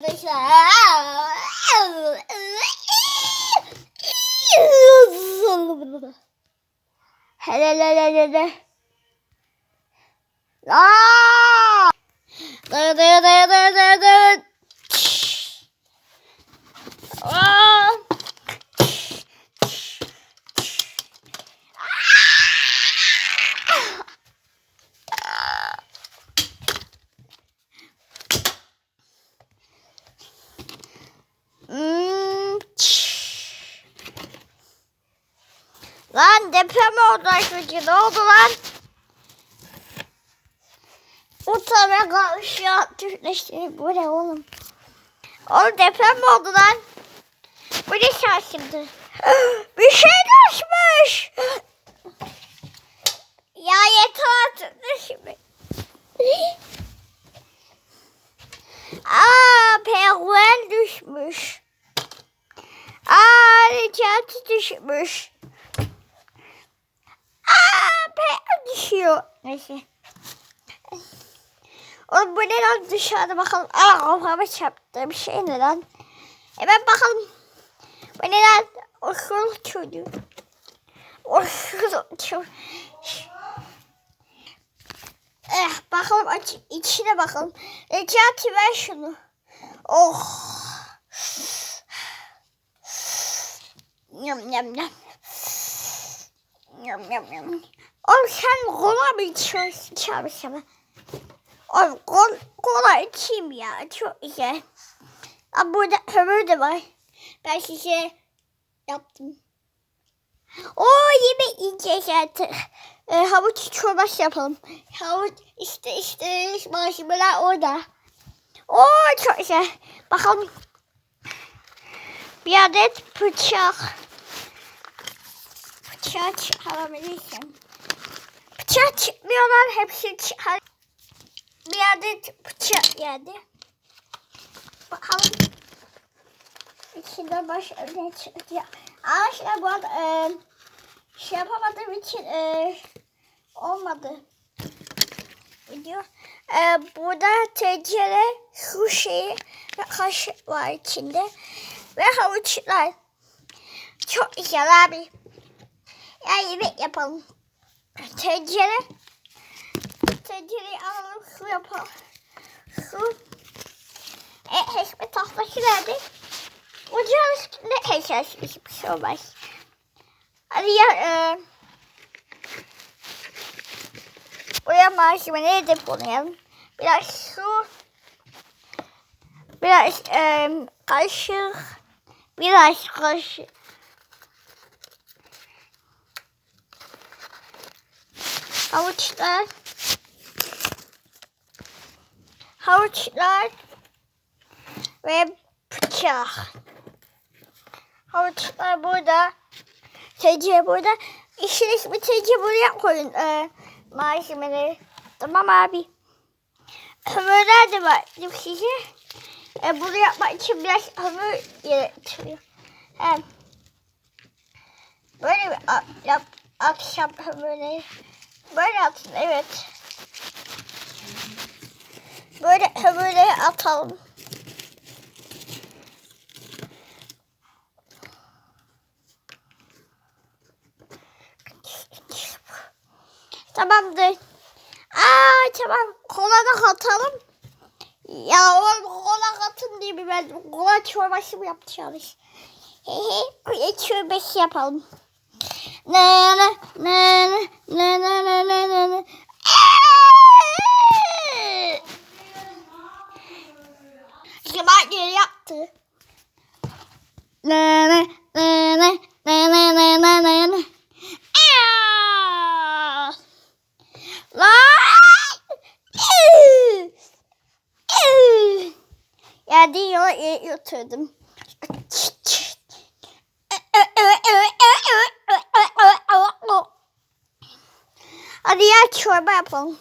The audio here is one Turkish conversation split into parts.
Hele hele hele. Aa! Daya daya daya daya daya daya. Aa! Lan deprem oldu arkadaşlar. Ne oldu lan? Utanma kavuşuyor. Türkleşti. Bu ne oğlum? Oğlum deprem mi oldu lan? Bu ne şaşırdı? Bir şey düşmüş. Ya yeter artık düşmüş. Aa penguen düşmüş. Aa necati düşmüş. Penguen düşüyor. Neyse. Oğlum bu ne lan dışarıda bakalım. Aa kafama çarptı bir şey ne lan? Hemen bakalım. Bu ne lan? Okul çocuğu. Okul çocuğu. Eh bakalım aç içine bakalım. Necati ver şunu. Oh. Yum yum yum. Yum yum yum. Oğlum sen kola mı içiyorsun çalışma? Oğlum kol, kola içeyim ya. Çok güzel. Aa, burada ömür de var. Ben size yaptım. O yemek yiyeceğiz artık. Ee, havuç çorbası yapalım. Havuç işte işte malzemeler orada. Oo çok güzel. Bakalım. Bir adet bıçak. Bıçak çıkarabilirsin. Bıçak çıkmıyorlar. Hepsi çıkar. Bir adet bıçak geldi. Bakalım. İçinde baş ne çıkacak. Arkadaşlar bu arada e, şey yapamadığım için e, olmadı. Video. E, burada tencere, su şeyi ve kaşık var içinde. Ve havuçlar. Çok güzel abi. Ya yemek yapalım. Tencere. Tencereyi alalım su yapalım. Su. E, ekmek tahtası nerede? Ocağın üstünde eşyaş hiçbir şey olmaz. Hadi ya e, buraya malzemeleri depolayalım. Biraz su, biraz e, kaşık, biraz kaşık. Havuçlar, havuçlar ve bıçak. Havuçlar burada. Tece burada. İşin ismi tece buraya koyun. Ee, malzemeleri. Tamam abi. Hamurlar da var. Size. Ee, bunu yapmak için biraz hamur gerektiriyor. Hem böyle bir a- yap, akşam hamurları. Böyle atın evet. Böyle hamurları atalım. Tamamdır. Aa tamam. Kola da katalım. Ya oğlum kola katın diye mi ben kola çorbası mı yapacağım? Hehe. Kola çorbası yapalım. Ne ne ne ne ne ne ne ne ne Kemal geri yaptı. Ne ne ne ne ne ne ne ne ne ne! Geldiği yola yuturdum. Hadi ya çorba yapalım.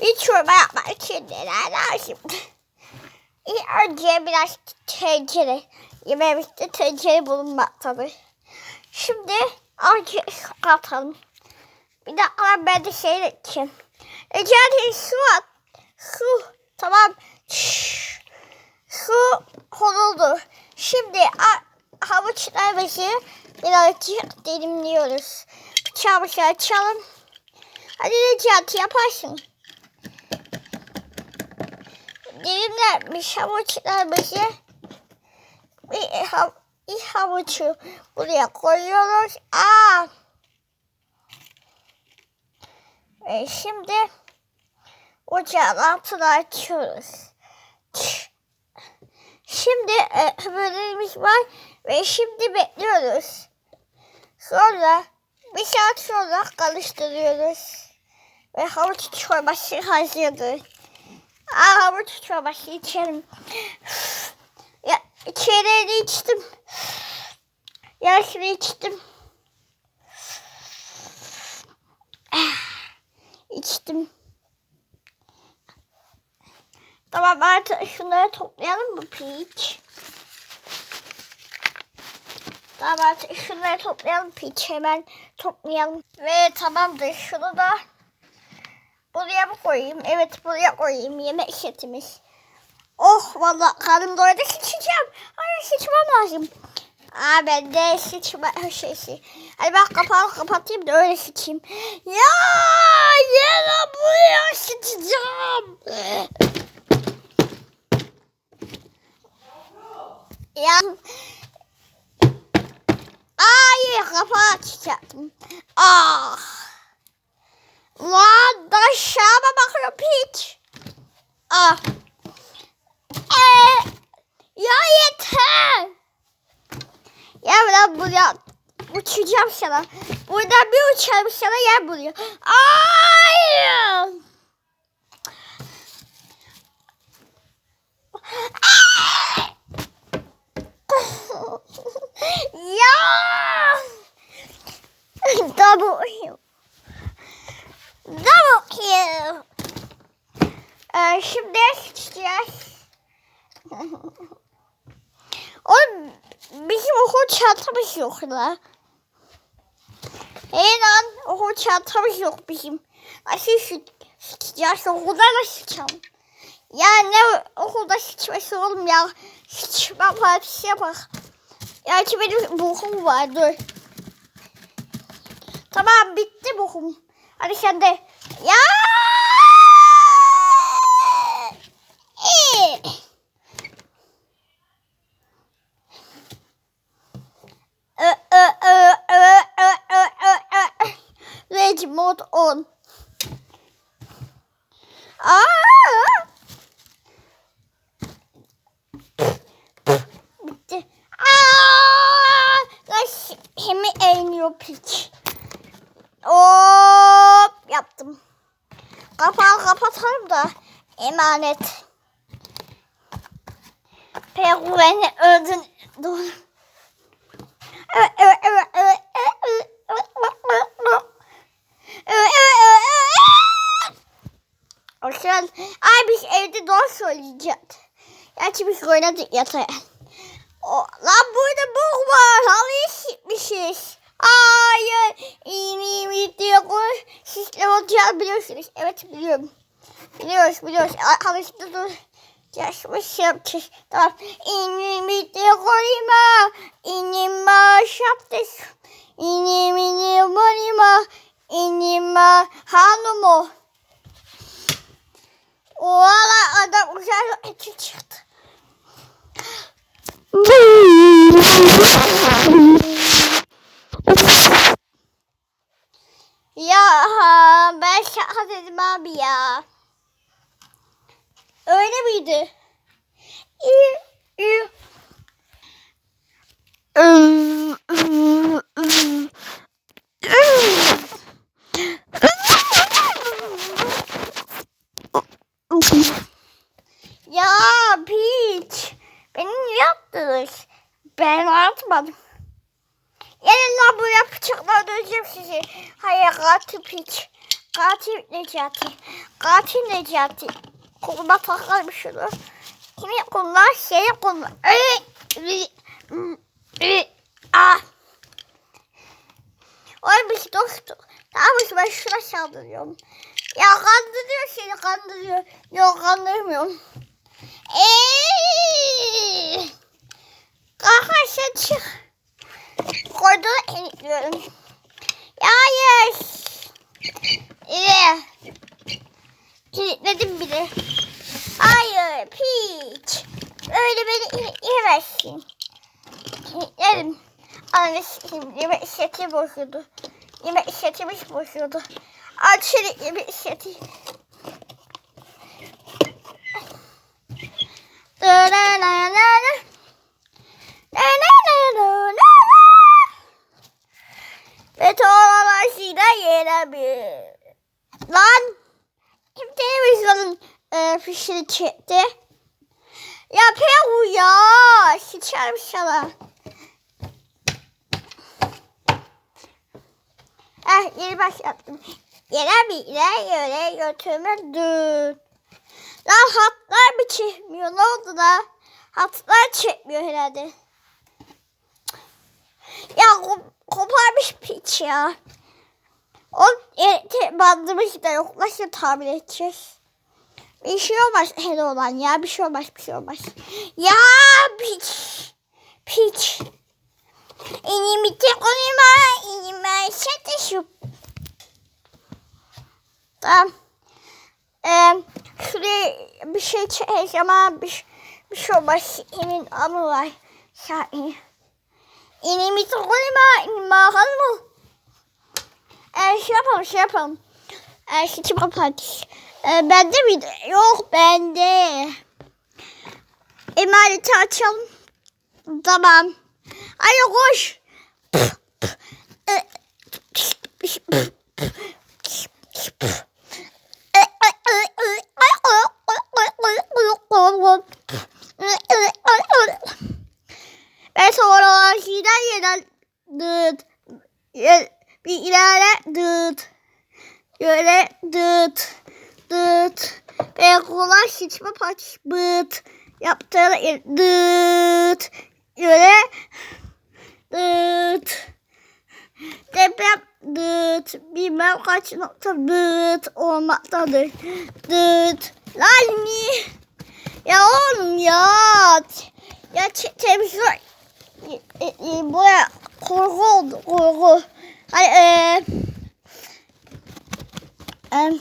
Bir çorba yapmak için neler lazım? İlk önce biraz tencere. Yemeğimizde tencere bulunmaktadır. Şimdi önce katalım. Bir dakika ben de şey için. Ecel su at. Su. Tamam. Şşş. Su horuldu. Şimdi havuçlarımızı birazcık dilimliyoruz. Bıçağımızı açalım. Hadi Necati yaparsın. Dilimlenmiş havuçlarımızı bir, hav bir havucu buraya koyuyoruz. Aa! Ve şimdi ocağın altını açıyoruz. Şimdi e, böreğimiz var ve şimdi bekliyoruz. Sonra bir saat sonra karıştırıyoruz. Ve havuç çorbası hazırdır. Aa, havuç çorbası içelim. Ya içeriğini içtim. Yarısını içtim. İçtim. Tamam artık şunları toplayalım mı Peach? Tamam artık şunları toplayalım Peach. Hemen toplayalım. Ve tamamdır. Şunu da buraya mı koyayım? Evet buraya koyayım. Yemek setimiz. Oh vallahi karnım doydu sıçacağım. Hayır sıçmam lazım. Aa ben de sıçma şeysi. Hadi ben kapağı kapatayım da öyle sıçayım. Ya yine buraya sıçacağım. Ya. Hayır kapağı Ah. Lan aşağıma bakıyorum piç. Ah. Ee, ya yeter. Ya ben buraya uçacağım sana. Buradan bir uçarım sana yer buluyor. Ay! ya! Double kill. Double kill. Ee, şimdi sıçacağız. Oğlum bizim okul çantamız yok la. Hey lan okul çantamız yok bizim. Nasıl sıç sıçacağız okulda da sıçalım. Ya ne okulda sıçması oğlum ya. Sıçma partisi yapak. Ya ki benim bokum var dur. Tamam bitti bokum. Hadi sen de. Ya! Kapatalım da emanet. Penguen öldün. Dur. Arkadaşlar, ay biz evde doğru söyleyeceğiz. Gerçi biz oynadık yatağa. O, lan burada bok var. Halıyı sikmişiz. Hayır. İyi mi diye koy. Siz ne olacağını biliyorsunuz. Evet biliyorum. Biliyoruz biliyoruz. Halıyı dur. Yaşmış yapacağız. Tamam. İnimi de koyma. İnima şaptes. İnimi de koyma. İnima hanımı. Valla adam uzak eti çıktı. Ya ben şaka dedim abi ya. Öyle miydi? Ya piç. Beni niye yaptınız? Ben atmadım. Gelin lan buraya bıçakla öldüreceğim sizi. Hayır katil piç. Katil Necati. Katil Necati. Koluma takarım şunu. Kimi kullan seni kullan. Ah. Oy biz dostum. Tamam ben şuna saldırıyorum. Ya kandırıyor seni kandırıyor. Yok kandırmıyorum. Eee. Arkadaşlar çık. Koridora iniyorum. Hayır. Evet. Kilitledim bile. Hayır piç. Öyle beni initemezsin. Kilitledim. Anlaşıldı. Yeme işleti bozuldu. Yeme işletimiz bozuldu. Açın yeme işleti. La la la la la. La la la la la. Ve tuğlalaşıyla yere bir. Lan. Kim televizyonun e, fişini çekti? Ya Peru ya. Sıçarım sana. Eh yeni başlattım. Yere bir yere yere götürmedin. Lan hatlar mı çekmiyor? Ne oldu da? Hatlar çekmiyor herhalde. Ya ko- koparmış piç ya. O e, bandımız da yok. Nasıl tamir edeceğiz? Bir şey olmaz hele olan ya. Bir şey olmaz bir şey olmaz. Ya piç. Piç. İnimite konuma. İnime şete şu. Tamam. Ee, şuraya bir şey çekeceğim ama bir, bir şey olmaz. Emin ama var. Şahin. İnimite konuma. İnime mı? Ee, şey yapalım şey yapalım. Ee, şey yapalım. Ee, bende miydi? Yok bende. Emaneti açalım. Tamam. Hadi koş. Ve sonra şeyden yeden dıt. Bir ilerle dıt. Böyle dıt. Dıt. Ve şişme paç bıt. Yaptığında dıt. Böyle dıt. Deprem dıt. Bilmem kaç nokta dıt olmaktadır. Dıt. Lan niye? Ya oğlum ya. Ya televizyon e, e, buraya korku oldu korku. Hani e, e,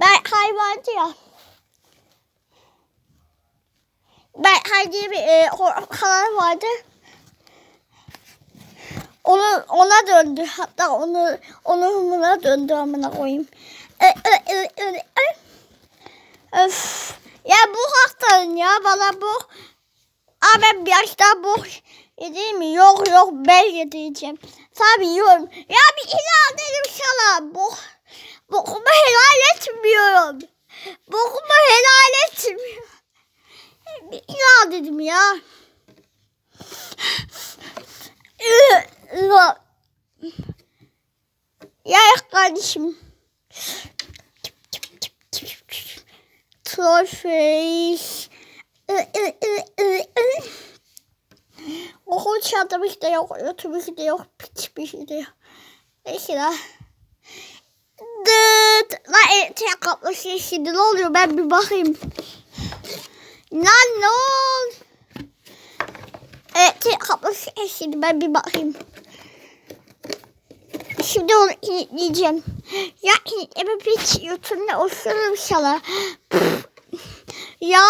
ben hayvancı ya. Ben diye bir e, kanal vardı. Onu ona döndü. Hatta onu onu buna döndü amına koyayım. E, e, e, e, e. Öf. Ya bu haktan ya bana bu. Aa ben bir yaş daha bu yedeyim mi? Yok yok ben yedeceğim. Tabii yiyorum. Ya bir ilan dedim sana. Bu, bokumu helal etmiyorum. Bokumu helal etmiyorum. Bir ilan dedim ya. Ya kardeşim. Trollface. Okul çantamız da yok, otobüs de yok, piç bir şey de yok. Neyse la. Dıt. La elektrik kaplısı şimdi ne oluyor ben bir bakayım. Lan ne oldu? Elektrik kaplısı şimdi ben bir bakayım. Şimdi onu kilitleyeceğim. Ya kilitleme piç YouTube'da osururum sana. Ya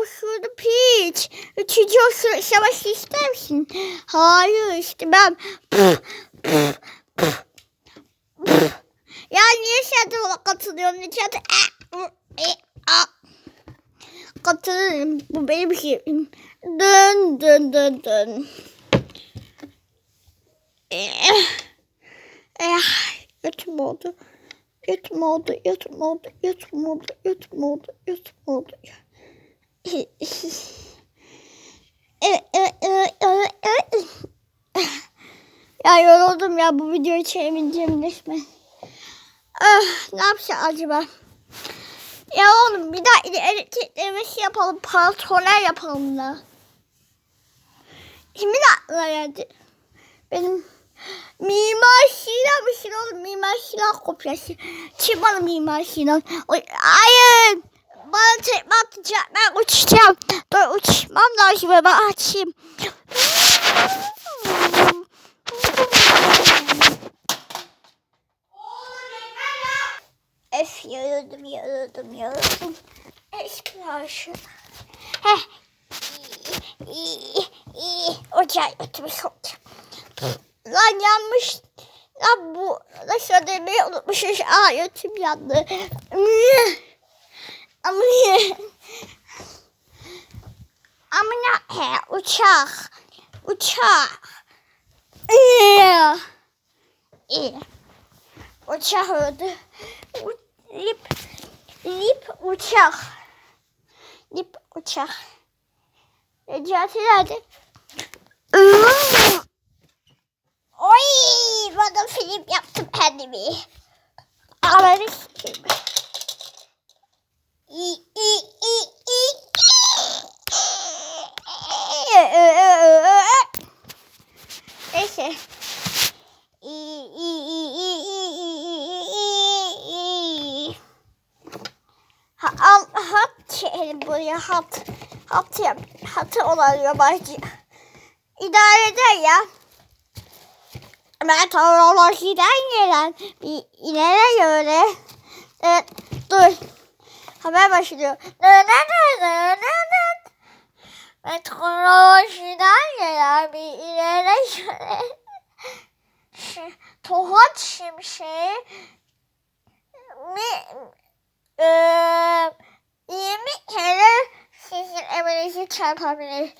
osurdu piç. Üçüncü osur savaşı ister misin? Hayır işte ben. ya niye sen de katılıyorsun? Niye de Katılırım. Bu benim şeyim. Dön dön dön dön. Eh. Eh, götüm oldu. Götüm oldu, götüm oldu, götüm oldu, götüm oldu, götüm oldu. ya yoruldum ya bu videoyu çekebileceğim resmen. Ah, ne yapacağız acaba? Ya oğlum bir daha elektriklemesi yapalım, pantolonlar yapalım da. Kimin aklına geldi? Benim Mimar Sinan'mışsın oğlum. Mimar Sinan kopyası. Çık bana Mimar Sinan. Hayır. bana tekme atacak. Ben uçacağım. Dur uçmam lazım. Ben açayım. Öf yoruldum yoruldum yoruldum. Esplaşı. Heh. İyi, iyi, iyi. Lan yanmış. Lan bu nasıl demeyi unutmuşuz. Aa götüm yandı. Ama Amına he uçak. Uçak. İyi. İyi. Uçak öldü. U- Lip. Lip uçak. Lip uçak. Necati nerede? Oy! Bana film yaptım kendimi. Ağları sikeyim. İ, i, i, i. Neyse. İ, i, i, i, i, i, i, i. Ha, al, çekelim buraya hat. Hat yap. Hatı olan yabancı. İdare eder ya. Meteorolojiden gelen bir ileri göre. Evet, dur. Haber başlıyor. Meteorolojiden gelen bir ileri göre. Tohat şimşeği mi, eee, 20 kere sizin evinizi çarpabilir.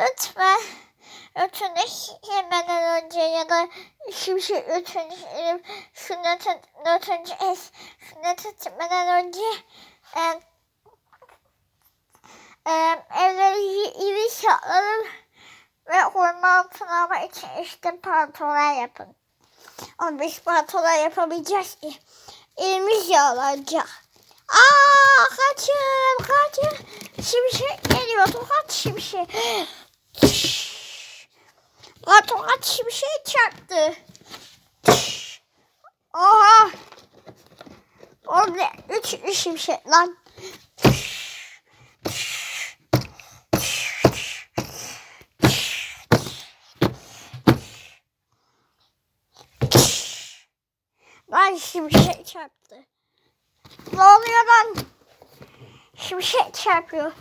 Lütfen ötünü yemeden önce ya da şimşek ötünü sünnetin dörtüncü es sünnet etmeden önce e, e, evleri iyi, şartlanın ve hormon sınavı için işte pantolon yapın. Ama biz pantolon yapamayacağız ki. Elimiz yağlanacak. Aa kaçın kaçın. Şimşek geliyor. Tokat şimşek. Lan tokat şimşek çarptı. Oha. O ne? Üç şimşek lan. Lan şimşek çarptı. Oluyor lan? Şimşek çarpıyor.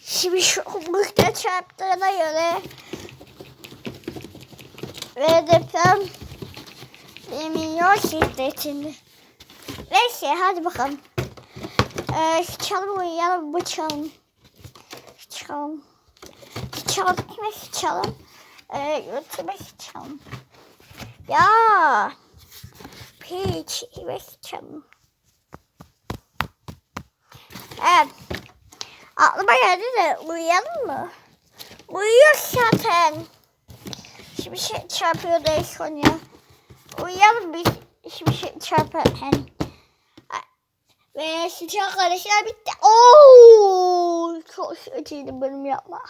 Şimşek mıhta çarptığına göre ve deprem milyon şiddetinde. Neyse hadi bakalım. Ee, çalım uyuyalım bu çalım. Çalım. Çalım ve çalım. Ee, çalım. Ya. Peach çalım. Evet. Aklıma geldi de uyuyalım mı? Uyuyor zaten. Şimdi şey çarpıyor da son ya. Uyuyalım biz. Şimdi şey çarparken. Ve sıcak arkadaşlar bitti. Oo, çok acıydı benim yapma.